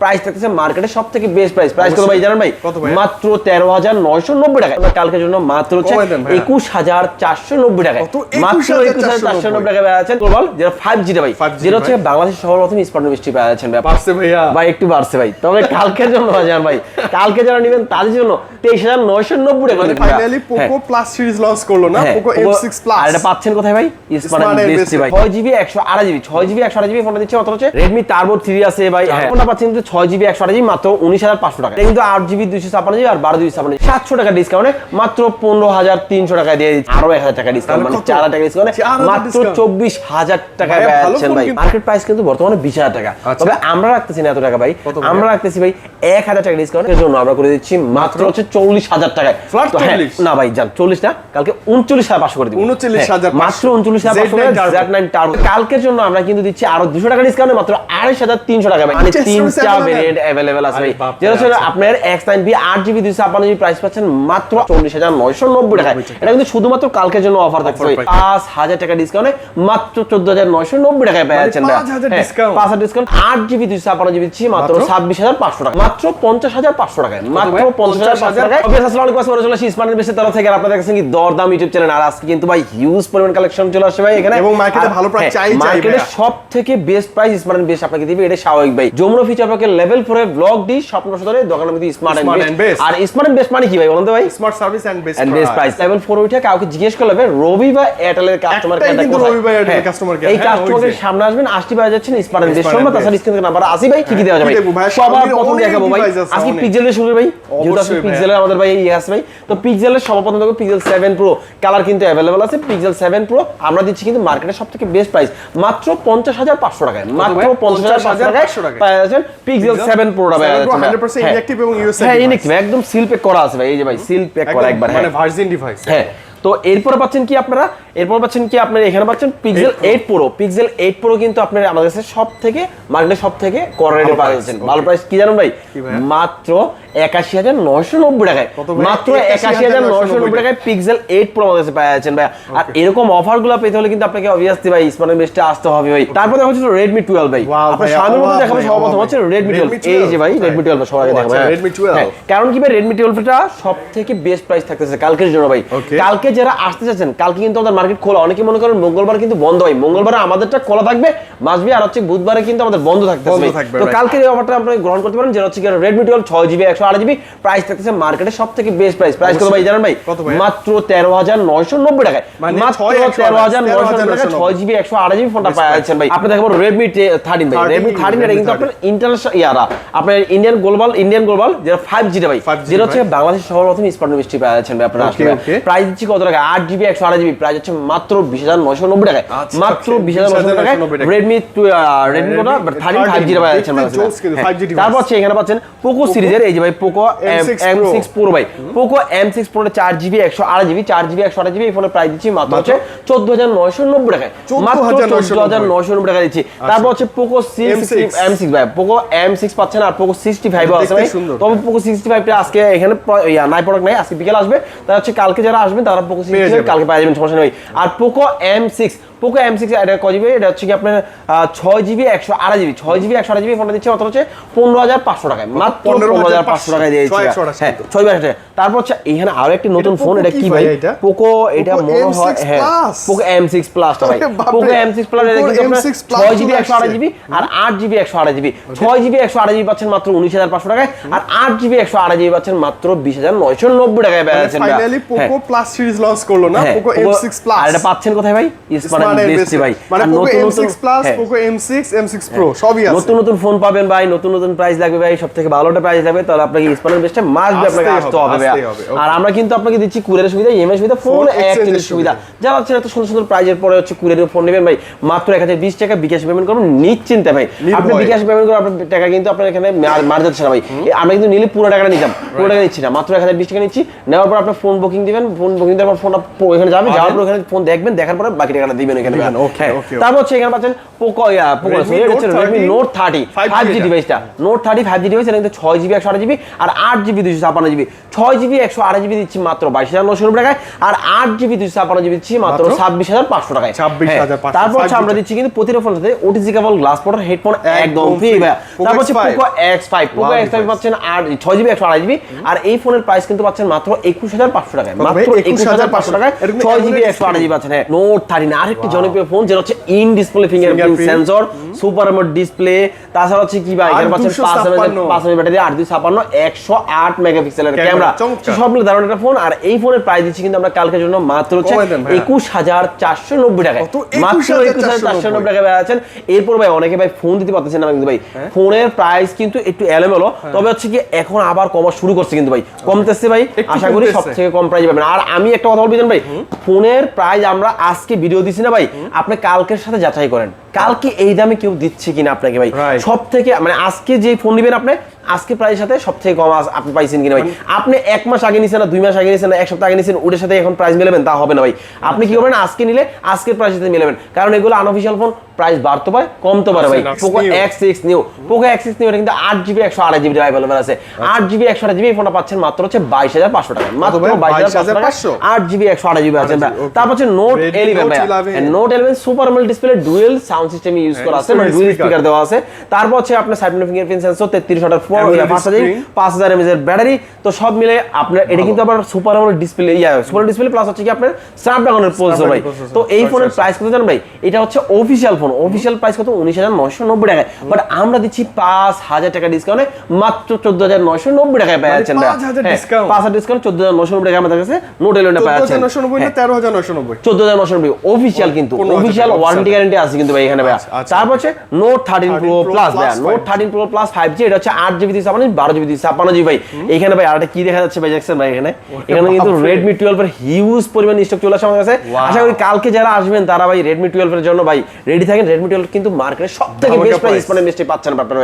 Price থাকতেছে মার্কেটে সব থেকে বেস্ট প্রাইস প্রাইস কত ভাই জানেন ভাই মাত্র তেরো হাজার নয়শো নব্বই টাকা কালকের জন্য মাত্র হচ্ছে। একুশ হাজার চারশো নব্বই টাকা মাত্র একুশ হাজার চারশো নব্বই টাকা পেয়ে আছেন গ্লোবাল যেটা ফাইভ জিটা ভাই যেটা হচ্ছে স্মার্ট মিষ্টি পেয়ে আছেন ভাই ভাইয়া ভাই একটু বাড়ছে ভাই তবে কালকের জন্য ভাই কালকে যারা নেবেন তাদের জন্য তেইশ হাজার নয়শো নব্বই টাকা মানে। ফাইনালি হ্যাঁ। পোকো প্লাস সিরিজ লঞ্চ করল না হ্যাঁ, পোকো Poco- M6 প্লাস আর এটা পাচ্ছেন কোথায় ভাই স্মার্ট ভাই ছয় জিবি একশো আড়াই জিবি ছয় জিবি একশো আড়াই জিবি ফোনটা দিচ্ছে মাত্র হচ্ছে রেডমি টার্বো থ্রি আছে ভাই হ্যাঁ ফোনটা পাচ্ছেন ছয় জিবি একশো জিবি মাত্র উনিশ হাজার পাঁচশো টাকা। কিন্তু আট জিবি দুইশো ছাপ্পান্ন জিবি আর বারো জিবি ছাপ্পান্ন সাতশো টাকা ডিসকাউন্টে মাত্র পনেরো হাজার তিনশো টাকা দিয়ে দিচ্ছে। আরও এক হাজার টাকা ডিসকাউন্ট মানে চার হাজার টাকা ডিসকাউন্টে মাত্র চব্বিশ হাজার ভালো পাচ্ছেন ভাই। মার্কেট প্রাইস কিন্তু বর্তমানে বিশ হাজার টাকা। আচ্ছা। তবে আমরা রাখতেছি না এত টাকা ভাই। আমরা রাখতেছি ভাই এক হাজার টাকা ডিসকাউন্টের জন্য আমরা করে দিচ্ছি মাত্র হচ্ছে চল্লিশ হাজার টাকায়। হ্যাঁ, 40? না ভাই যান চল্লিশ না কালকে উনচল্লিশ হাজার পাঁচশো করে দিব। 39,500 মাত্র উনচল্লিশ হাজার পাঁচশো Z9 Turbo। Z9 কালকের জন্য আমরা কিন্তু দিচ্ছি আরও দুশো টাকা ডিসকাউন্টে মাত্র আড়াইশ হাজার তিনশো টাকা মানে Just তিনটা available? ভেরিয়েন্ট অ্যাভেলেবেল আছে ভাই। যেটা হচ্ছে আচ্ছা। আপনার এক্স নাইন বি আট জিবি দুইশো ছাপ্পান্ন জিবি প্রাইস পাচ্ছেন মাত্র চল্লিশ হাজার নয়শো নব্বই টাকায়। এটা কিন্তু শুধুমাত্র কালকের জন্য অফার থাকছে ভাই। পাই। পাঁচ হাজার টাকা ডিসকাউন্টে মাত্র চোদ্দ হাজার নয়শো নব্বই টাকায় পেয়ে যাচ্ছেন 5,000 হ্যাঁ, ডিসকাউন্ট জিবি দিচ্ছি মাত্র মাত্র? ছাব্বিশ হাজার পাঁচশো টাকা মাত্র পঞ্চাশ হাজার পাঁচশো টাকায়। মাত্র টাকায়। আসসালামু আলাইকুম, স্মার্ট তরফ থেকে। আপনাদের কাছে কি দরদাম ইউটিউব চ্যানেল আর আজকে কিন্তু ভাই হিউজ পরিমাণ কালেকশন চলে আসছে ভাই এখানে। এবং এ ভালো price চাই চাই মার্কেটে সব থেকে বেস্ট প্রাইস স্মার্ট বেস্ট আপনাকে দিবে এটা স্বাভাবিক ভাই। Jamuna feature level block D স্বপ্ন সদরে দোকানের মধ্যে স্মার্ট এন্ড বেস্ট আর স্মার্ট এন্ড বেস্ট মানে কি ভাই বলুন তো ভাই? Smart service and best and best price level কাউকে জিজ্ঞেস করলে হবে রবি বা এয়ারটেলের কাস্টমার একটাই কিন্তু রবি বা এয়ারটেলের customer care, এই হ্যাঁ, কাস্টমারের সামনে আসবেন যাচ্ছেন স্মার্ট এন্ড বেস্ট তাছাড়া স্ক্রিনে নাম্বার আসি ভাই কি কি দেওয়া যাবে। ভাই? সবার প্রথম দেখাবো ভাই। আজকে পিক্সেলের শুরু ভাই। আজকে ভাইয়া। পিক্সেলের আমাদের ভাই ইয়ে আছে ভাই। তো পিক্সেলের সর্বপ্রথম দেখো পিক্সেল সেভেন প্রো কালার কিন্তু অ্যাভেলেবল আছে পিক্সেল সেভেন প্রো আমরা দিচ্ছি কিন্তু মার্কেটে সব থেকে বেস্ট প্রাইস মাত্র পঞ্চাশ হাজার পাঁচশো টাকায়। মাত্র পঞ্চাশ হাজার পাঁচশো টাকায় 50,500 টাকায়। পাওয়া যাচ্ছেন পিক্সেল 7 প্রোটা ভাই 7 100% হ্যাঁ। এবং হ্যাঁ ইনঅ্যাকটিভ একদম সিল প্যাক করা আছে ভাই। এই যে ভাই সিল প্যাক করা একবার হ্যাঁ। মানে ভার্জিন ডিভাইস হ্যাঁ। তো এরপর পাচ্ছেন কি আপনারা? এরপর পাচ্ছেন কি আপনারা? এখানে পাচ্ছেন পিক্সেল 8 প্রো পিক্সেল 8 প্রো কিন্তু আপনার আমাদের কাছে সব থেকে মার্কেটে সব থেকে কর রেটে ভালো পাওয়া যাচ্ছেন ভালো প্রাইস কি জানেন ভাই? মাত্র একাশি হাজার নয়শো নব্বই টাকায়। মাত্র একাশি হাজার নয়শো নব্বই টাকায় পিক্সেল 8 প্রো আমাদের পাওয়া যাচ্ছেন ভাই। আর এরকম অফারগুলো পেতে হলে কিন্তু আপনাকে অবভিয়াসলি ভাই স্মার্ট বেস্টে আসতে হবে ভাই। তারপরে হচ্ছে রেডমি টুয়েলভ ভাই। আপনার সামনের মধ্যে দেখাবো সর্বপ্রথম হচ্ছে রেডমি টুয়েলভ এই যে ভাই রেডমি টুয়েলভ দেখাবো আচ্ছা, হ্যাঁ। 12 হ্যাঁ, কারণ কি ভাই রেডমি টুয়েলভটা সব থেকে বেস্ট প্রাইস থাকতেছে কালকের জন্য ভাই। কালকে যারা আসতে চাচ্ছেন কালকে কিন্তু আমাদের মার্কেট খোলা। অনেকে মনে করেন মঙ্গলবার কিন্তু বন্ধ হয়। মঙ্গলবারে আমাদেরটা খোলা থাকবে। মাসবি আর হচ্ছে বুধবারে কিন্তু আমাদের বন্ধ থাকতেছে তো right. কালকে এই অফারটা আপনি গ্রহণ করতে পারেন যেটা হচ্ছে রেডমি টুয়েলভ ছয় জিবি একশো আট জিবি প্রাইস থাকতেছে মার্কেটে সব থেকে বেস্ট প্রাইস প্রাইস কত ভাই জানেন ভাই? মাত্র তেরো হাজার নয়শো নব্বই টাকায়। মানে মাত্র তেরো হাজার নয়শো 13,990 ছয় জিবি একশো আট জিবি ফোনটা price. ভাই। আপনি দেখাবো রেডমি থার্টিন ভাই। রেডমি থার্টিন এটা কিন্তু আপনার ইন্টারন্যাশনাল ইয়ারা আপনার ইন্ডিয়ান গ্লোবাল ইন্ডিয়ান গ্লোবাল যেটা ফাইভ জিটা ভাই। যেটা হচ্ছে ভাই। বাংলাদেশের সর্বপ্রথম স্মার্ট মিষ্টি পাওয়া যাচ্ছেন ভাই আপনারা. প্রাইস দিচ্ছি কত টাকা আট জিবি একশো আট জিবি। প্রাইস হচ্ছে মাত্র বিশ হাজার নয়শো নব্বই টাকায়। আচ্ছা, মাত্র বিশ হাজার নয়শো টাকায় রেডমি রেডমি কোটা থার্টিন ফাইভ জিটা পাওয়া যাচ্ছেন দেখতে জোস কিন্তু, 5G device। তারপর হচ্ছে এখানে পাচ্ছেন পোকো সিরিজের এই যে ভাই পোকো এম সিক্স প্রো ভাই। পোকো এম সিক্স প্রো চার জিবি একশো আট জিবি চার জিবি একশো আট জিবি এই ফোনের প্রাইস দিচ্ছি মাত্র হচ্ছে চোদ্দ হাজার নয়শো নব্বই টাকায়। মাত্র চোদ্দ হাজার নয়শো নব্বই টাকা দিচ্ছি। তারপর হচ্ছে পোকো সিক্স এম সিক্স ভাই পোকো এম সিক্স পাচ্ছেন আর পোকো সিক্সটি ফাইভ আছে ভাই। তবে পোকো সিক্সটি ফাইভটা আজকে এখানে নাই প্রোডাক্ট নাই আজকে বিকেল আসবে। তারা হচ্ছে কালকে যারা আসবেন তারা পোকো সিক্সটি কালকে পাওয়া যাবেন সমস্যা নেই আর Poco M six Poco M six এটা কয় জিবি এটা হচ্ছে কি আপনার ছয় জিবি একশো আড়াই জিবি ছয় জিবি একশো আড়াই জিবি ফোনটা দিচ্ছে মাত্র হচ্ছে পনেরো হাজার পাঁচশো টাকায়। মাত্র পনেরো হাজার পাঁচশো টাকায় দিয়ে ছয় দিচ্ছি হ্যাঁ ছয় হাজার টাকা তারপর হচ্ছে এখানে আরও একটি নতুন ফোন এটা কি কি ভাই পোকো এটা মনে হয় হ্যাঁ পোকো এম সিক্স প্লাস ভাই। পোকো এম সিক্স প্লাস এটা কিন্তু আপনার ছয় জিবি একশো আড়াই জিবি আর আট জিবি একশো আড়াই জিবি ছয় জিবি একশো আড়াই জিবি পাচ্ছেন মাত্র উনিশ হাজার পাঁচশো টাকায় আর আট জিবি একশো আড়াই জিবি পাচ্ছেন মাত্র বিশ হাজার নয়শো নব্বই টাকায় মানে। ফাইনালি হ্যাঁ। পোকো প্লাস সিরিজ লঞ্চ করল না? হ্যাঁ, পোকো Poco- M6 প্লাস আর এটা পাচ্ছেন কোথায় ভাই? Smart Smart and best best। ভাই মানে আর M6 নতুন প্লাস। M6 M6 Pro সবই আছে। নতুন নতুন ফোন পাবেন ভাই নতুন নতুন প্রাইস লাগবে ভাই সব ভালোটা প্রাইস লাগবে তাহলে আপনাকে স্মার্ট বেস্টে মাস আপনাকে আসতে হবে, হবে ভাই আসতেই হবে, okay. আর আমরা কিন্তু আপনাকে দিচ্ছি কুরিয়ারের সুবিধা ইএমআই সুবিধা ফোন এক্সচেঞ্জের সুবিধা। যারা হচ্ছে এত সুন্দর সুন্দর প্রাইজের পরে হচ্ছে কুরিয়ারের ফোন নেবেন ভাই মাত্র এক হাজার বিশ টাকা বিকাশ পেমেন্ট করুন নিশ্চিন্তে ভাই। আপনি বিকাশ পেমেন্ট করে আপনার টাকা কিন্তু আপনার এখানে মার- যাচ্ছে না ভাই। আমরা কিন্তু নিলে পুরো টাকাটা নিতাম পুরো টাকা নিচ্ছি না মাত্র এক হাজার বিশ টাকা নিচ্ছি। নেওয়ার পর আপনার ফোন বুকিং দিবেন ফোন বুকিং দেওয়ার পর ফোন ওখানে যাবে যাওয়ার পর ওখানে ফোন দেখবেন দেখার পরে বাকি টাকাটা দিবেন এখানে। তারপর হচ্ছে এখানে পাচ্ছেন পোকো পোকো Redmi এটা হচ্ছে Note Redmi note thirty five G ডিভাইসটা note thirty five G device এটা কিন্তু ছয় জিবি একশো আট জিবি আর আট জিবি দুইশো ছাপান্ন জিবি ছয় জিবি একশো আট জিবি দিচ্ছি মাত্র বাইশ হাজার নশো টাকায় আর আট জিবি দুইশো ছাপান্ন জিবি দিচ্ছি মাত্র মাত্র? ছাব্বিশ হাজার পাঁচশো টাকায়। 26,500 তারপর হচ্ছে আমরা দিচ্ছি কিন্তু প্রতিটা ফোনের সাথে OTG cable glass protector headphone একদম একদম ফ্রি ভাইয়া। তারপর হচ্ছে Poco X five Poco X five পাচ্ছেন আর ছয় জিবি একশো আড়াই জিবি আর এই ফোনের প্রাইস কিন্তু পাচ্ছেন মাত্র একুশ হাজার পাঁচশো টাকায়। মাত্র একুশ হাজার পাঁচশো টাকায় ছয় জিবি একশো আড়াই জিবি পাচ্ছেন। হ্যাঁ নোট থার্টিন আরেকটি জনপ্রিয় ফোন যেটা হচ্ছে in display fingerprint sensor super AMOLED display তাছাড়া হচ্ছে কি ভাই এখানে পাচ্ছেন 856 পাঁচ হাজার পাঁচ হাজার ব্যাটারি আট দুই ছাপান্ন একশো আট মেগাপিক্সেলের ক্যামেরা। সব মিলে দারুণ একটা ফোন আর এই ফোনের প্রাইস দিচ্ছি কিন্তু আমরা কালকের জন্য মাত্র হচ্ছে কমাই দেন ভাইয়া। একুশ হাজার চারশো নব্বই টাকায়। মাত্র একুশ হাজার চারশো 21,490 নব্বই টাকা ভাই আছেন। এরপর ভাই অনেকে ভাই ফোন দিতে পারতেছেন না কিন্তু ভাই। হ্যাঁ। ফোনের প্রাইস কিন্তু একটু এলোমেলো। তবে হচ্ছে কি এখন আবার কমা শুরু করছে কিন্তু ভাই। কমতেছে ভাই আশা করি সব থেকে কম প্রাইস পাবেন। আর আমি একটা কথা বলবেন ভাই ফোনের প্রাইস আমরা আজকে ভিডিও দিছি না ভাই আপনি কালকের সাথে যাচাই করেন। কালকে এই দামে কেউ দিচ্ছে কিনা আপনাকে ভাই? সব থেকে মানে আজকে যে ফোন নেবেন আপনি আজকে প্রাইসের সাথে সব থেকে কম আপনি পাইছেন কিনা ভাই? আপনি এক মাস আগে নিছেন না দুই মাস আগে নিছেন না এক সপ্তাহ আগে নিছেন ওটার সাথে এখন প্রাইস মিলাবেন তা হবে না ভাই। আপনি কি করবেন আজকে নিলে আজকের প্রাইসের সাথে মিলাবেন। কারণ এগুলো আনঅফিসিয়াল ফোন প্রাইস বাড়তে পারে কমতে পারে ভাই। Poco X six new Poco X six new এটা কিন্তু আট জিবি একশো আড়াই জিবি অ্যাভেলেবল আছে। আট জিবি একশো আড়াই জিবি ফোনটা পাচ্ছেন মাত্র হচ্ছে বাইশ হাজার পাঁচশো টাকা। মাত্র বাইশ হাজার 22,500 পাঁচশো? আট জিবি একশো আড়াই জিবি আছে। তারপর হচ্ছে নোট এলিভেন ভাই note eleven super AMOLED display dual sound system use করা আছে মানে ডুয়েল স্পিকার দেওয়া আছে। তারপর হচ্ছে আপনার সাইড ফিঙ্গারপ্রিন্ট সেন্সর তেত্রিশ ওয়াটের ফোন AMOLED পাঁচ হাজার। পাঁচ হাজার এমএজ এর ব্যাটারি তো সব মিলে আপনার এটা কিন্তু আবার সুপার আমোলেড ডিসপ্লে ইয়া সুপার ডিসপ্লে প্লাস হচ্ছে কি আপনার স্ন্যাপড্রাগনের প্রসেসর ভাই। তো এই আচ্ছা, ফোনের আচ্ছা। প্রাইস কত জানেন ভাই? এটা হচ্ছে অফিসিয়াল ফোন অফিসিয়াল প্রাইস কত? উনিশ হাজার নয়শো নব্বই টাকায়। বাট আমরা দিচ্ছি পাঁচ হাজার টাকা ডিসকাউন্টে মাত্র চোদ্দ হাজার নয়শো নব্বই টাকায় পেয়ে মানে যাচ্ছেন 5,000? পাঁচ হাজার ডিসকাউন্ট চোদ্দ হাজার নয়শো নব্বই টাকা আমাদের কাছে নোট ইলেভেনটা পেয়ে যাচ্ছেন 14,990 না 13,990 চোদ্দ হাজার নশো নব্বই অফিসিয়াল কিন্তু 15,000 অফিসিয়াল ওয়ারেন্টি গ্যারান্টি আছে কিন্তু ভাই এখানে ভাই আচ্ছা, আচ্ছা। তারপর হচ্ছে note thirteen 13 pro plus note 5G thirteen pro plus five G এটা হচ্ছে আট জিবি দিয়ে ছাপান্ন বারো জিবি ছাপান্ন জিবি ভাই। এখানে ভাই আরেকটা কি দেখা যাচ্ছে ভাই দেখছেন ভাই এখানে? এখানে কিন্তু। রেডমি টুয়েলভ এর হিউজ পরিমাণ স্টক চলে আসে আমার কাছে। আশা করি কালকে যারা আসবেন তারা ভাই রেডমি টুয়েলভ এর জন্য ভাই রেডি থাকেন। রেডমি টুয়েলভ কিন্তু মার্কেটে সব থেকে বেস্ট প্রাইস মানে মিষ্টি পাচ্ছেন আপনারা.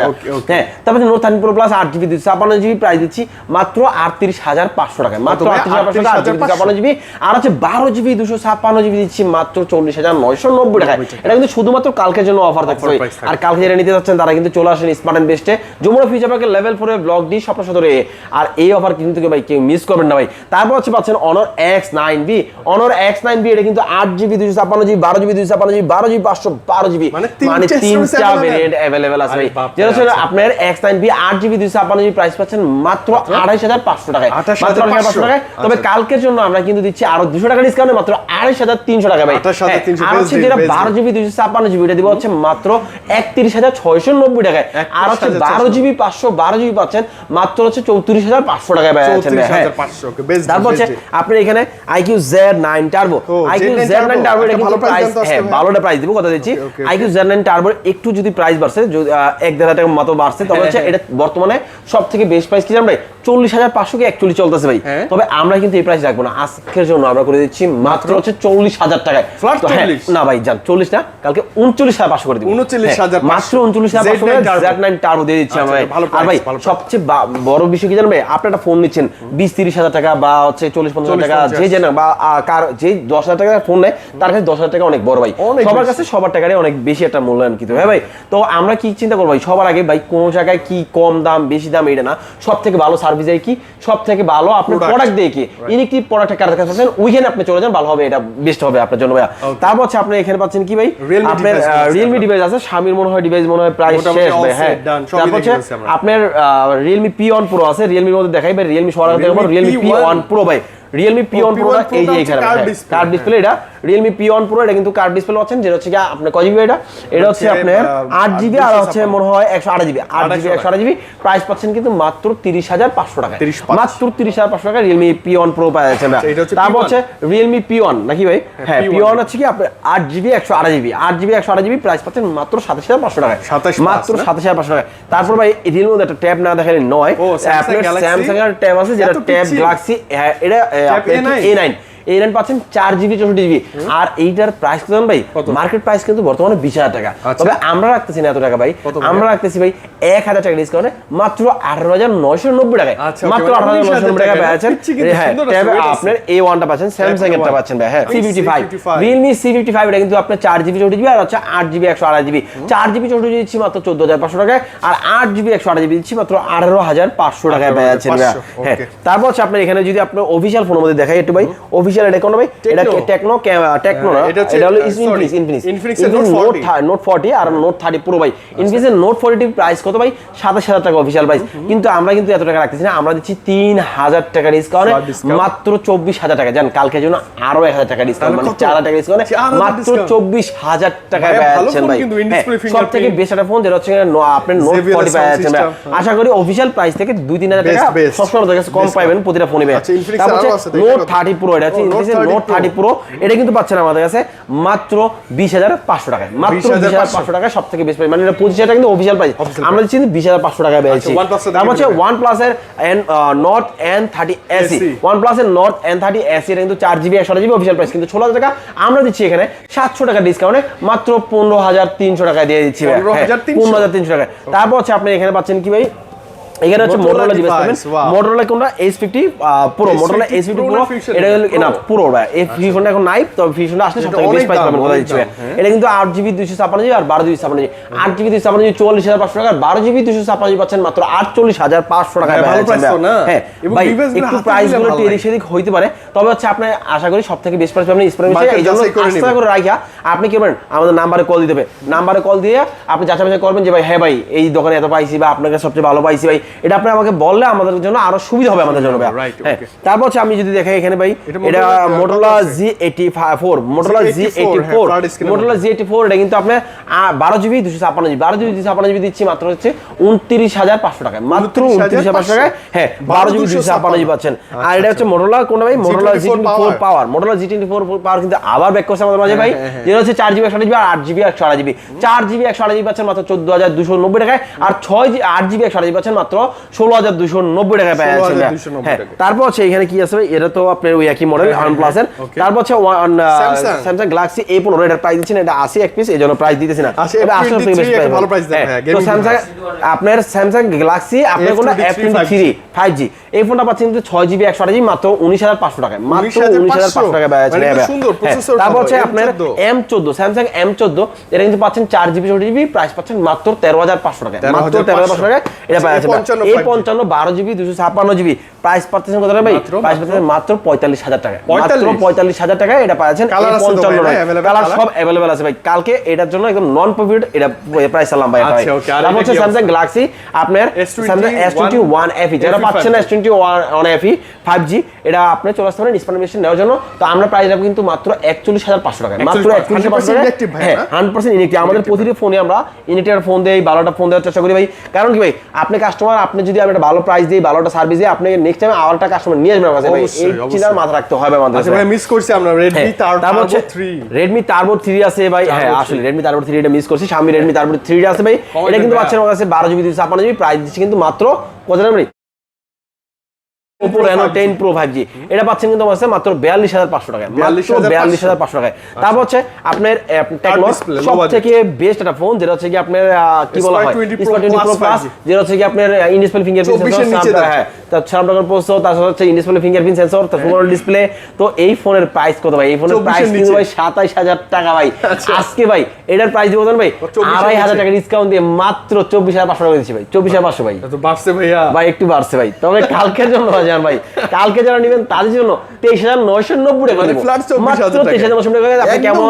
হ্যাঁ তারপর নোট থার্টিন প্রো প্লাস আট জিবি দিচ্ছি ছাপান্ন জিবি প্রাইস দিচ্ছি মাত্র আটত্রিশ হাজার পাঁচশো টাকায়। মাত্র? আটত্রিশ হাজার পাঁচশো টাকা আট জিবি 38,500 ছাপান্ন জিবি আর হচ্ছে বারো জিবি দুশো ছাপ্পান্ন জিবি দিচ্ছি মাত্র চল্লিশ হাজার নয়শো নব্বই টাকায়। এটা কিন্তু শুধুমাত্র কালকের জন্য অফার থাকছে। আর কালকে যারা নিতে যাচ্ছেন তারা কিন্তু চলে আসেন স্মার্ট অ্যান্ড বেস্টে যমুনা ফিউচার পার্কের লেভেল ফোরে ব্লক ডি স্বপ্ন সদরে আর এই অফার কিন্তু ভাই কেউ মিস করবেন না ভাই। তারপর হচ্ছে পাচ্ছেন Honor X nine B Honor X nine B এটা কিন্তু আট জিবি দুশো ছাপ্পান্ন জিবি বারো জিবি দুশো ছাপ্পান্ন জিবি বারো জিবি পাঁচশো বারো জিবি মানে তিনটে storage তিনটা ভেরিয়েন্ট অ্যাভেলেবেল আছে ভাই। যেটা হচ্ছে আচ্ছা। আপনার এক্স নাইন বি আট জিবি দুশো ছাপ্পান্ন জিবি প্রাইস পাচ্ছেন মাত্র আড়াইশ হাজার পাঁচশো টাকায়। 28,500 মাত্র পাঁচশো টাকায়। তবে আচ্ছা। কালকের জন্য আমরা কিন্তু দিচ্ছি আরও দুশো টাকা ডিসকাউন্টে মাত্র আড়াইশ হাজার তিনশো টাকা ভাই। 28,300 আর হচ্ছে যেটা বারো জিবি দুশো ছাপ্পান্ন জিবি এটা দিব হচ্ছে মাত্র একত্রিশ হাজার ছয়শো নব্বই টাকায়। আর হচ্ছে বারো জিবি পাঁচশো বারো জিবি পাচ্ছেন মাত্র হচ্ছে চৌত্রিশ হাজার পাঁচশো টাকায় পেয়ে যাচ্ছেন। ভাই, হ্যাঁ 34,500 okay, best deal, তারপর হচ্ছে। আপনার এখানে iQOO Z nine turbo iQOO Z nine turbo এটা কিন্তু প্রাইস হ্যাঁ। ভালোটা প্রাইস দিব কথা দিচ্ছি। আইকিউ জেড নাইন টার্বোর একটু যদি প্রাইস বাড়ছে যদি, এক দেড় হাজার টাকার মতো বাড়ছে তবে হচ্ছে এটা বর্তমানে সব থেকে বেস্ট প্রাইস কি জানেন ভাই? চল্লিশ হাজার পাঁচশো কি একচল্লিশ চলতেছে ভাই। হ্যাঁ। তবে আমরা কিন্তু এই প্রাইস রাখব না। আজকের জন্য আমরা করে দিচ্ছি মাত্র হচ্ছে চল্লিশ হাজার টাকায়। Flat তো হ্যাঁ, 40? না ভাই যান চল্লিশ না কালকে উনচল্লিশ হাজার পাঁচশো করে দিব। 39,500 হ্যাঁ, মাত্র উনচল্লিশ হাজার পাঁচশো জেড নাইন টার্বো দিয়ে দিচ্ছি আচ্ছা, আমরা। আর ভাই সবচেয়ে বড় বিষয় কি জানেন ভাই? আপনি একটা ফোন নিচ্ছেন বিশ তিরিশ হাজার টাকা বা হচ্ছে চল্লিশ পঞ্চাশ হাজার টাকা যে বা কার যে দশ হাজার টাকার ফোন নেয় তার কাছে দশ হাজার টাকা অনেক বড় ভাই। সবার কাছে সবার টাকারই অনেক বেশি একটা মূল্যায়ন কিন্তু হ্যাঁ ভাই। তো আমরা কি চিন্তা করব ভাই? সবার আগে ভাই কোন জায়গায় কি কম দাম বেশি দাম এটা না। সব থেকে ভালো সার্ভিস কি? সব থেকে ভালো আপনার প্রোডাক্ট দিয়ে কি? ইলেকট্রিক প্রোডাক্ট কার কাছে পাচ্ছেন ওইখানে আপনি চলে যান ভালো হবে এটা বেস্ট হবে আপনার জন্য ভাইয়া। তারপর হচ্ছে আপনি এখানে পাচ্ছেন কি ভাই? আপনার রিয়েলমি ডিভাইস আছে স্বামীর মনে হয় ডিভাইস মনে হয় প্রায় শেষ ভাই হ্যাঁ। তারপর হচ্ছে। আপনার রিয়েলমি পি ওয়ান প্রো আছে রিয়েলমির মধ্যে দেখাই ভাই রিয়েলমি সবার দেখাবো রিয়েলমি পি ওয়ান প্রো ভাই। রিয়েলমি পি ওয়ান প্রো এই যে এখানে কার্ড হ্যাঁ। ডিসপ্লে এটা রিয়েলমি পি ওয়ান প্রো এটা কিন্তু কার্ড ডিসপ্লে পাচ্ছেন যেটা হচ্ছে কি আপনার কয় জিবি এটা? এটা হচ্ছে আপনার আট জিবি আর হচ্ছে 256 মনে হয় একশো আট জিবি আট জিবি 2800 একশো আট জিবি প্রাইস পাচ্ছেন কিন্তু মাত্র তিরিশ হাজার পাঁচশো টাকা 30,500 মাত্র তিরিশ হাজার পাঁচশো টাকা রিয়েলমি পি ওয়ান প্রো পাওয়া যাচ্ছে না আচ্ছা, তারপর P1 হচ্ছে রিয়েলমি পি ওয়ান নাকি ভাই? হ্যাঁ P1 পি ওয়ান হচ্ছে কি আপনার আট জিবি একশো আট জিবি আট জিবি একশো আট জিবি প্রাইস পাচ্ছেন মাত্র সাতাশ হাজার পাঁচশো 27,500 মাত্র সাতাশ হাজার পাঁচশো টাকায়। তারপর ভাই মধ্যে একটা ট্যাব না দেখালে নয়। আপনার স্যামসাং এর ট্যাব আছে যেটা ট্যাব গ্যালাক্সি এটা এ নাইন এই র্যাম পাচ্ছেন চার জিবি চৌষট্টি জিবি আর এইটার প্রাইস কত ভাই? মার্কেট প্রাইস কিন্তু বর্তমানে বিশ হাজার টাকা। আচ্ছা। তবে আমরা রাখতেছি না এত টাকা ভাই। আমরা রাখতেছি ভাই এক হাজার টাকা ডিসকাউন্টে মাত্র আঠারো হাজার নয়শো নব্বই টাকায়। আচ্ছা, মাত্র আঠারো হাজার নয়শো নব্বই টাকা টাকা। পাচ্ছেন হ্যাঁ। আপনার এ ওয়ানটা পাচ্ছেন স্যামসাং এরটা পাচ্ছেন ভাই হ্যাঁ C fifty five Realme C fifty five এটা কিন্তু আপনার চার জিবি চৌষট্টি জিবি আর হচ্ছে আট জিবি একশো আড়াই জিবি চার জিবি চৌষট্টি জিবি দিচ্ছি মাত্র চোদ্দ হাজার পাঁচশো টাকায়। আর আট জিবি একশো আড়াই জিবি দিচ্ছি মাত্র আঠারো হাজার পাঁচশো টাকায়। 500, হ্যাঁ তারপর হচ্ছে আপনার এখানে যদি আপনার অফিসিয়াল ফোনের মধ্যে দেখাই একটু ভাই অফিসিয়াল এটা কোন ভাই এটা। টেকনো টেকনো না হ্যাঁ, এটা হলো ইনফিনিক্স ইনফিনিক্স এর Note 40 নোট ফর্টি আর নোট থার্টি প্রো ভাই ইনফিনিক্সের নোট ফর্টির প্রাইস কত ভাই সাতাশ হাজার টাকা অফিসিয়াল প্রাইস কিন্তু আমরা কিন্তু এত টাকা রাখতেছি না আমরা দিচ্ছি তিন হাজার টাকা ডিসকাউন্টে মাত্র চব্বিশ হাজার টাকা জান কালকে জন্য আরও এক হাজার টাকা ডিসকাউন্ট মানে কত? চার হাজার টাকা ডিসকাউন্টে মাত্র discount। চব্বিশ হাজার টাকায় পাচ্ছেন ভাই সব থেকে। বেস্ট একটা ফোন যেটা হচ্ছে ন- আপনার নোট Xavier ফর্টি sound পাচ্ছেন আশা করি অফিসিয়াল প্রাইস থেকে দুই তিন হাজার Best, টাকা best। সবসময় কাছে কম। পাইবেন প্রতিটা ফোনে আচ্ছা, আছে, নোট কত? থার্টি প্রো এটা হচ্ছে ও, Note ইনফিনিক্সের 30 নোট থার্টি প্রো এটা কিন্তু পাচ্ছেন আমাদের কাছে মাত্র বিশ হাজার পাঁচশো টাকায়। মাত্র বিশ হাজার পাঁচশো। টাকায় সব থেকে বেস্ট প্রাইস মানে এটা পঁচিশ হাজার কিন্তু অফিসিয়াল প্রাইস আমরা দিচ্ছি বিশ হাজার পাঁচশো টাকায় পেয়েছি OnePlus তারপর হচ্ছে ওয়ান প্লাসের N Nord N thirty SE SE one প্লাসের নট এন থার্টি এসি এটা কিন্তু চার জিবি একশো জিবি অফিসিয়াল প্রাইস কিন্তু ষোলো হাজার টাকা আমরা দিচ্ছি এখানে সাতশো টাকা ডিসকাউন্টে মাত্র পনেরো হাজার তিনশো টাকায় দিয়ে দিচ্ছি। হ্যাঁ, 15,300 পনেরো হাজার তিনশো টাকায়। তারপর হচ্ছে আপনি এখানে পাচ্ছেন কি ভাই? এখানে হচ্ছে মোটরোলা ডিভাইস পাবেন মোটরোলা কোনটা? Edge fifty pro Motorola edge fifty pro? এটা? না পুরো এই ফিউশনটা এখন নাই তবে ফিউশনটা আসলে এটা সবথেকে অনেক বেস্ট প্রাইস পাবেন কথা দিচ্ছি। এটা কিন্তু আট জিবি দুইশো ছাপ্পান্ন জিবি আর বারো জিবি ছাপ্পান্ন জিবি আট জিবি দুইশো ছাপ্পান্ন জিবি চুয়াল্লিশ হাজার পাঁচশো টাকা বারো জিবি দুইশো ছাপ্পান্ন জিবি পাচ্ছেন মাত্র আটচল্লিশ হাজার পাঁচশো টাকা হ্যাঁ? হ্যাঁ ভাই একটু প্রাইসগুলো টেরিক সেদিক হইতে পারে তবে হচ্ছে আপনি আশা করি সব থেকে বেস্ট প্রাইস পাবেন স্প্রে এই জন্য করে আস্থা করে রাখিয়া আপনি কি করবেন আমাদের নাম্বারে কল দিতে হবে। নাম্বারে কল দিয়ে আপনি যাচাই করবেন যে ভাই হ্যাঁ ভাই এই দোকানে এত পাইছি বা আপনাকে সবচেয়ে ভালো পাইছি ভাই এটা আপনি আমাকে বললে আমাদের জন্য আরও সুবিধা হবে আমাদের জন্য হ্যাঁ তারপর হচ্ছে আমি যদি দেখাই এখানে ভাই এটা Motorola? G eighty four Motorola G eighty হ্যাঁ, four Motorola G eighty four এটা কিন্তু আপনার বারো জিবি দুশো ছাপ্পান্ন জিবি বারো জিবি দুশো ছাপ্পান্ন জিবি দিচ্ছি মাত্র হচ্ছে উনত্রিশ হাজার পাঁচশো টাকায় মাত্র 29,500 উনত্রিশ হাজার পাঁচশো টাকায়। হ্যাঁ বারো জিবি দুশো ছাপ্পান্ন। জিবি পাচ্ছেন। আর এটা হচ্ছে মোটরোলা কোন ভাই? Motorola G twenty four power Motorola G twenty four power কিন্তু আবার ব্যাক করছে আমাদের মাঝে ভাই। হ্যাঁ, হ্যাঁ, যেটা হচ্ছে চার জিবি একশো জিবি আর আট জিবি একশো আড়াই জিবি। চার জিবি একশো আড়াই জিবি পাচ্ছেন মাত্র চোদ্দ হাজার দুশো নব্বই টাকায়। আর ছয় জি আট জিবি একশো আড়াই জিবি পাচ্ছেন মাত্র ষোলো হাজার দুশো নব্বই টাকায় ভাই। 16,290 হ্যাঁ তারপর হচ্ছে এখানে কি আছে এটা তো আপনার ওই একই মডেল ওয়ান প্লাসের okay. তারপর হচ্ছে স্যামসাং গ্যালাক্সি এ পনেরো এটার প্রাইস দিচ্ছেন এটা আশি এক পিস এই জন্য প্রাইস দিতেছি না। আশি, তবে আসলে F23 থেকে বেশি একটা price ভালো হবে। price দেন, হ্যাঁ, তো স্যামসাং আপনার স্যামসাং গ্যালাক্সি আপনার কোনো F twenty three five G এই ফোনটা পাচ্ছেন কিন্তু ছয় জিবি একশো জিবি মাত্র উনিশ হাজার পাঁচশো টাকায়। মাত্র উনিশ হাজার পাঁচশো? টাকায় পাওয়া যাচ্ছে মানে হ্যাঁ, তারপর হচ্ছে আপনার এম চোদ্দ স্যামসাং এম চোদ্দ এটা কিন্তু পাচ্ছেন চার জিবি চৌষট্টি জিবি প্রাইস পাচ্ছেন মাত্র তেরো হাজার পাঁচশো টাকায়। মাত্র তেরো হাজার পাঁচশো টাকায় এটা পাওয়া যাচ্ছে A55 এই 5G পঞ্চান্ন বারো জিবি দুশো ছাপ্পান্ন জিবি প্রাইস পাচ্ছেন কত টাকা ভাই? প্রাইস পাচ্ছেন মাত্র পঁয়তাল্লিশ হাজার টাকা। মাত্র 45 পঁয়তাল্লিশ হাজার টাকায় এটা পাচ্ছেন পঞ্চান্ন কালার সব অ্যাভেলেবেল আছে ভাই। কালকে এটার জন্য একদম নন প্রফিট এটা প্রাইস চালাম ভাই আচ্ছা, তারপর হচ্ছে স্যামসাং গ্যালাক্সি আপনার S21 Samsung S twenty one FE যারা পাচ্ছেন S twenty one FE five G এটা আপনি চলে আসতে পারেন স্পান মেশিন নেওয়ার জন্য। তো আমরা প্রাইস রাখব কিন্তু মাত্র একচল্লিশ হাজার পাঁচশো টাকা। মাত্র 41,500 একচল্লিশ পাঁচশো 100% inactive হ্যাঁ হান্ড্রেড পার্সেন্ট ইনেক্টিভ আমাদের প্রতিটি ফোনে আমরা ইনেক্টিভ ফোন দেই ভালোটা ফোন দেওয়ার চেষ্টা করি ভাই। কারণ কি ভাই? আপনি কাস্টমার আপনি যদি আমি একটা ভালো প্রাইস দিই ভালোটা সার্ভিস দিই আপনি নেক্সট টাইম আওয়ালটা কাস্টমার নিয়ে আসবেন আমাদের ভাই। এই চিন্তার মাথা রাখতে হবে আমাদের আচ্ছা ভাই মিস করছি আমরা। হ্যাঁ, রেডমি তারপর হচ্ছে থ্রি রেডমি টার্বো থ্রি আছে ভাই। হ্যাঁ আসলে রেডমি টার্বো থ্রি এটা মিস করছি। স্বামী রেডমি টার্বো থ্রি আছে ভাই। এটা কিন্তু। পাচ্ছেন আমাদের কাছে বারো জিবি দুশো ছাপ্পান্ন জিবি প্রাইস দিচ্ছে কিন্তু মাত্র কত Oppo Reno ten pro five G এটা পাচ্ছেন কিন্তু আমার মাত্র বিয়াল্লিশ হাজার পাঁচশো টাকায়। মাত্র বিয়াল্লিশ হাজার পাঁচশো। টাকায়। তারপর হচ্ছে আপনার টেকনো সব থেকে বেস্ট একটা ফোন যেটা হচ্ছে কি আপনার কি বলা হয়? Spark 20 Pro spark twenty pro plus যেটা হচ্ছে কি আপনার ইনডিসপ্লে ফিঙ্গারপ্রিন্ট 24 এর নিচে সেন্সর হ্যাঁ তার স্ন্যাপড্রাগন প্রসেসর তার সাথে হচ্ছে ইনডিসপ্লে ফিঙ্গারপ্রিন্ট সেন্সর তার সুপার ডিসপ্লে তো এই ফোনের প্রাইস কত ভাই? এই ফোনের প্রাইস কিন্তু ভাই সাতাইশ হাজার টাকা ভাই। আচ্ছা। আজকে ভাই এটার প্রাইস দিব ভাই? আড়াই হাজার টাকা ডিসকাউন্ট দিয়ে মাত্র চব্বিশ হাজার পাঁচশো টাকা দিচ্ছি ভাই। চব্বিশ হাজার পাঁচশো ভাই। বাড়ছে ভাইয়া। ভাই একটু বাড়ছে ভাই। তবে কালকের জন্য বাজার ভাই। কালকে যারা নেবেন তাদের জন্য তেইশ হাজার নয়শো নব্বই টাকা মানে দেবো। flat 24,000 মাত্র তেইশ হাজার নয়শো টাকা। আপনি কেমন।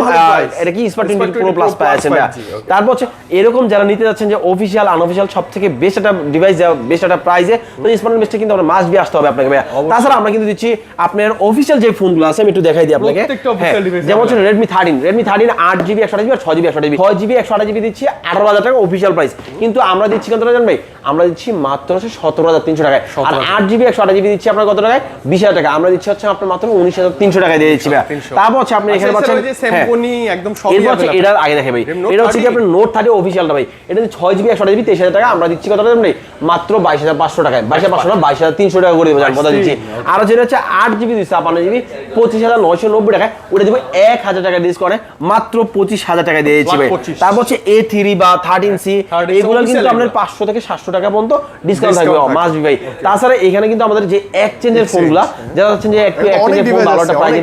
এটা কি টোয়েন্টি প্রো প্লাস পাচ্ছেন Plus ভাইয়া। 5G, okay. তারপর হচ্ছে এরকম যারা নিতে যাচ্ছেন যে অফিসিয়াল আনঅফিসিয়াল সব থেকে বেস্ট একটা ডিভাইস বেস্ট একটা প্রাইজে তো স্মার্ট বেস্টে কিন্তু আপনার মাস বি আসতে হবে আপনাকে ভাইয়া। তাছাড়া আমরা কিন্তু দিচ্ছি আপনার অফিসিয়াল যে ফোনগুলো আছে আমি একটু দেখাই দিই আপনাকে। হ্যাঁ, যেমন হচ্ছে রেডমি থার্টিন রেডমি থার্টিন আট জিবি একশো জিবি আর ছয় জিবি একশো জিবি ছয় জিবি একশো জিবি দিচ্ছি আঠারো হাজার টাকা অফিসিয়াল প্রাইস কিন্তু আমরা দিচ্ছি কত ভাই? আমরা দিচ্ছি মাত্র সতেরো হাজার তিনশো টাকায়। আর আট জিবি একশো জিবি জিবি দিচ্ছি আপনার কত টাকায়? বিশ হাজার টাকা। আমরা দিচ্ছি হচ্ছে আপনার মাত্র উনিশ হাজার তিনশো টাকায় দিয়ে দিচ্ছি ভাই। তারপর হচ্ছে আপনি এখানে আচ্ছা, পাচ্ছেন হ্যাঁ। একদম এরপর হচ্ছে। এটার আগে দেখে ভাই। এটা হচ্ছে কি আপনার নোট থার্টি অফিসিয়ালটা ভাই। এটা হচ্ছে ছয় জিবি একশো জিবি তেইশ হাজার টাকা। আমরা দিচ্ছি কত টাকা নেই মাত্র বাইশ হাজার পাঁচশো টাকায়। বাইশ হাজার পাঁচশো বাইশ হাজার তিনশো টাকা করে দেবো কথা দিচ্ছি। আর যেটা হচ্ছে আট জিবি দুইশো ছাপ্পান্ন জিবি পঁচিশ হাজার নয়শো নব্বই টাকায়। ওটা দেবো এক হাজার টাকা ডিসকাউন্টে মাত্র পঁচিশ হাজার টাকা দিয়ে দিচ্ছি ভাই। তারপর হচ্ছে এ থ্রি বা থার্টিন সি 13C এগুলো কিন্তু আপনার। পাঁচশো থেকে সাতশো টাকা পর্যন্ত ডিসকাউন্ট থাকবে। থাকবে। মাস ভাই। তাছাড়া এখানে কিন্তু আমাদের যে এক্সচেঞ্জের ফোনগুলা যারা যে একটু এক্সচেঞ্জের ফোন ভালো একটা প্রাইজে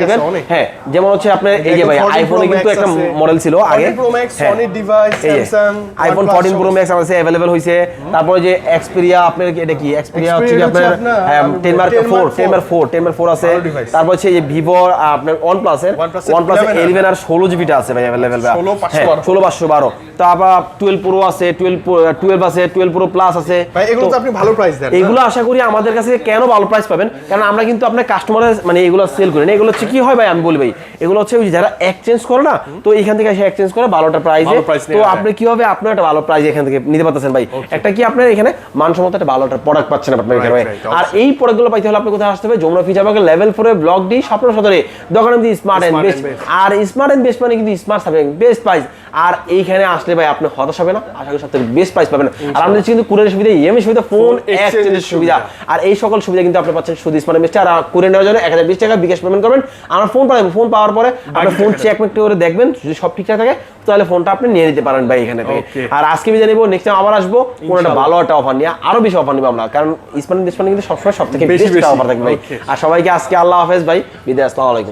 হ্যাঁ যেমন হচ্ছে আপনার এই যে ভাই আইফোনে কিন্তু একটা মডেল ছিল আগে। 14 Pro Max। Sony device, এই যে, Samsung, আইফোন 14 প্রো ম্যাক্স আমাদের অ্যাভেলেবল হয়েছে তারপরে যে এক্সপেরিয়া আপনার এটা কি? এক্সপেরিয়া হচ্ছে কি আপনার হচ্ছে আপনার, হ্যাঁ, আমি 10 মার্ক 4 10 মার্ক 4 10 মার্ক 4 আছে তারপর হচ্ছে এই ভিভো আপনার OnePlus এর। OnePlus 11 11 আর। 16 জিবিটা আছে ভাই অ্যাভেলেবল 16 512 হ্যাঁ 16 512 12 প্রো আছে 12 12 আছে 12 প্রো প্লাস আছে। ভাই এগুলো তো আপনি ভালো প্রাইস দেন এগুলো আশা করি আমাদের কাছে কেন ভালো প্রাইস পাবেন। কারণ আমরা কিন্তু আপনার কাস্টমারের মানে এগুলো সেল করি না। এগুলো হচ্ছে কি হয় ভাই আমি বলি ভাই এগুলো হচ্ছে ওই যারা এক্সচেঞ্জ করে না তো এখান থেকে এসে এক্সচেঞ্জ করে ভালোটা প্রাইসে ভালো তো আপনি কি হবে আপনার একটা ভালো প্রাইস এখান থেকে নিতে পারতেছেন ভাই। একটা কি আপনার এখানে মানসম্মত একটা ভালো একটা প্রোডাক্ট পাচ্ছেন আপনার এখানে। আর এই প্রোডাক্টগুলো পাইতে হলে আপনি কোথায় আসতে হবে? যমুনা পার্কের লেভেল ফোরে ব্লক ডি স্বপ্ন সদরে। দোকানে দি স্মার্ট এন্ড বেস্ট আর স্মার্ট এন্ড বেস্ট মানে কিন্তু স্মার্ট সার্ভিং বেস্ট প্রাইস আর এইখানে আসলে ভাই আপনি হতাশ হবে না। আশা করি সবথেকে বেস্ট প্রাইস পাবেন। আর আমাদের কিন্তু কুরিয়ার সুবিধা ইএমএ সুবিধা ফোন এক্সচেঞ্জের সুবিধা। আর এই সকল সুবিধা কিন্তু আপনি পাচ্ছেন সুদ স্মার্ট বেস্টে আর কুরিয়ার নেওয়ার জন্য এক হাজার বিশ টাকা বিকাশ পেমেন্ট করবেন। আমরা ফোন পাবেন ফোন পাওয়ার পরে আপনার ফোন চেক করে দেখবেন যদি সব ঠিকঠাক থাকে তাহলে ফোনটা আপনি নিয়ে নিতে পারেন ভাই এখানে থেকে। আর আজকে আমি জানিব নেক্সট টাইম আবার আসব কোনো একটা ভালো একটা অফার নিয়ে আরও বেশি অফার নিবো আমরা। কারণ স্মার্ট ডিসমার্ট কিন্তু সবসময় সব থেকে বেশি। অফার থাকবে ভাই। আর সবাইকে আজকে আল্লাহ হাফেজ ভাই। বিদায় আসসালামু আলাইকুম।